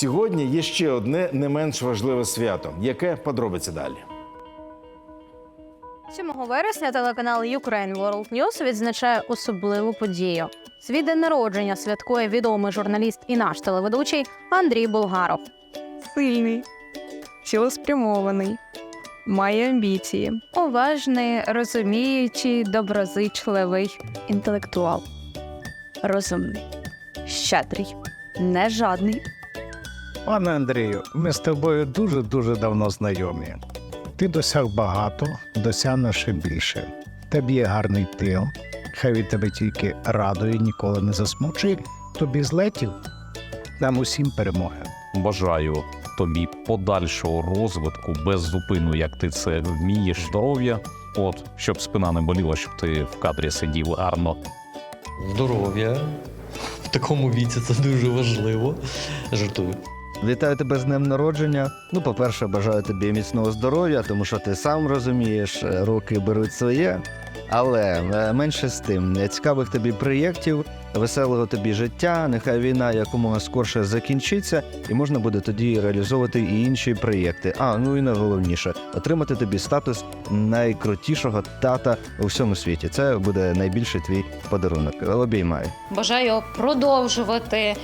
Сьогодні є ще одне не менш важливе свято, яке подробиться далі. 7 вересня телеканал Ukraine World News відзначає особливу подію. Свій день народження святкує відомий журналіст і наш телеведучий Андрій Болгаров. сильний, цілеспрямований, має амбіції. Уважний, розуміючий, доброзичливий інтелектуал. Розумний, щедрий, не жадний. Пане Андрію, ми з тобою дуже дуже давно знайомі. Ти досяг багато, досягнеш ще більше. Тебе є гарний тил, хай від тебе тільки радує, ніколи не засмучує. Тобі злетів, нам усім перемоги. Бажаю тобі подальшого розвитку без зупину, як ти це вмієш, здоров'я. От, щоб спина не боліла, щоб ти в кадрі сидів гарно. здоров'я. В такому віці це дуже важливо. Жартую. Вітаю тебе з днем народження. Ну, по-перше, бажаю тобі міцного здоров'я, тому що ти сам розумієш, е, роки беруть своє. Але е, менше з тим, е, цікавих тобі проєктів, веселого тобі життя. Нехай війна якомога скорше закінчиться, і можна буде тоді реалізовувати і інші проєкти. А ну і найголовніше отримати тобі статус найкрутішого тата у всьому світі. Це буде найбільший твій подарунок. Обіймаю. Бажаю продовжувати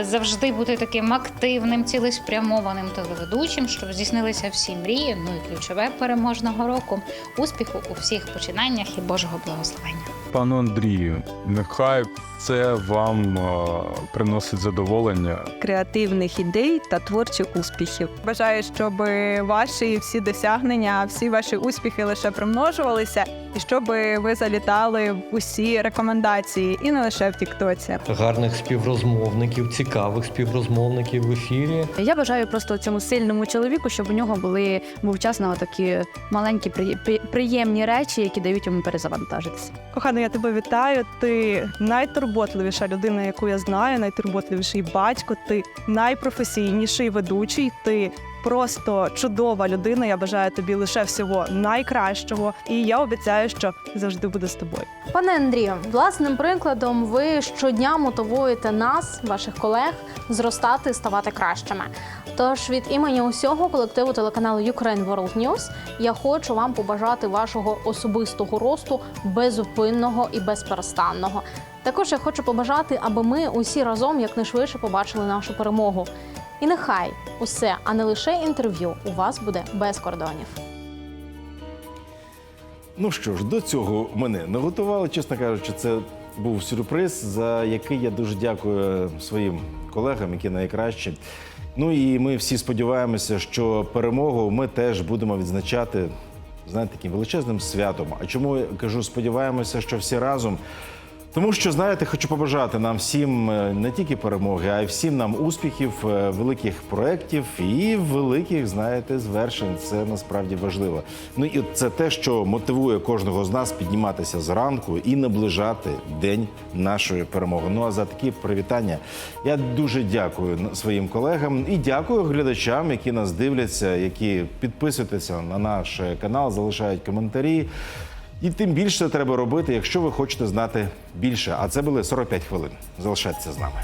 завжди бути таким активним, цілеспрямованим телеведучим, щоб здійснилися всі мрії. Ну і ключове переможного року. Успіху у всіх починаннях і Божого благословення. Пану Андрію, нехай це вам е, приносить задоволення. креативних ідей та творчих успіхів. Бажаю, щоб ваші всі досягнення, всі ваші успіхи лише примножувалися, і щоб ви залітали в усі рекомендації, і не лише в Тіктоці. Гарних співрозмовників, цікавих співрозмовників в ефірі. Я бажаю просто цьому сильному чоловіку, щоб у нього були був час на такі маленькі приє- приємні речі, які дають йому перезавантажитися. Кохана, я тебе вітаю. Ти найтурботливіша людина, яку я знаю, найтурботливіший батько. Ти найпрофесійніший ведучий. Ти просто чудова людина. Я бажаю тобі лише всього найкращого. І я обіцяю, що завжди буду з тобою. Пане Андрію, власним прикладом ви щодня мотивуєте нас, ваших колег, зростати, ставати кращими. Тож від імені усього колективу телеканалу Ukraine World News я хочу вам побажати вашого особистого росту безупинного і безперестанного. Також я хочу побажати, аби ми усі разом якнайшвидше побачили нашу перемогу. І нехай усе, а не лише інтерв'ю, у вас буде без кордонів. Ну що ж, до цього мене не готували. Чесно кажучи, це був сюрприз, за який я дуже дякую своїм колегам, які найкращі. Ну і ми всі сподіваємося, що перемогу ми теж будемо відзначати знаєте, таким величезним святом. А чому я кажу, сподіваємося, що всі разом? Тому що, знаєте, хочу побажати нам всім е, не тільки перемоги, а й всім нам успіхів, е, великих проєктів і великих, знаєте, звершень. Це насправді важливо. Ну і це те, що мотивує кожного з нас підніматися зранку і наближати день нашої перемоги. Ну а за такі привітання я дуже дякую своїм колегам і дякую глядачам, які нас дивляться, які підписуються на наш канал, залишають коментарі. І тим більше треба робити, якщо ви хочете знати більше. А це були 45 хвилин. Залишайтеся з нами.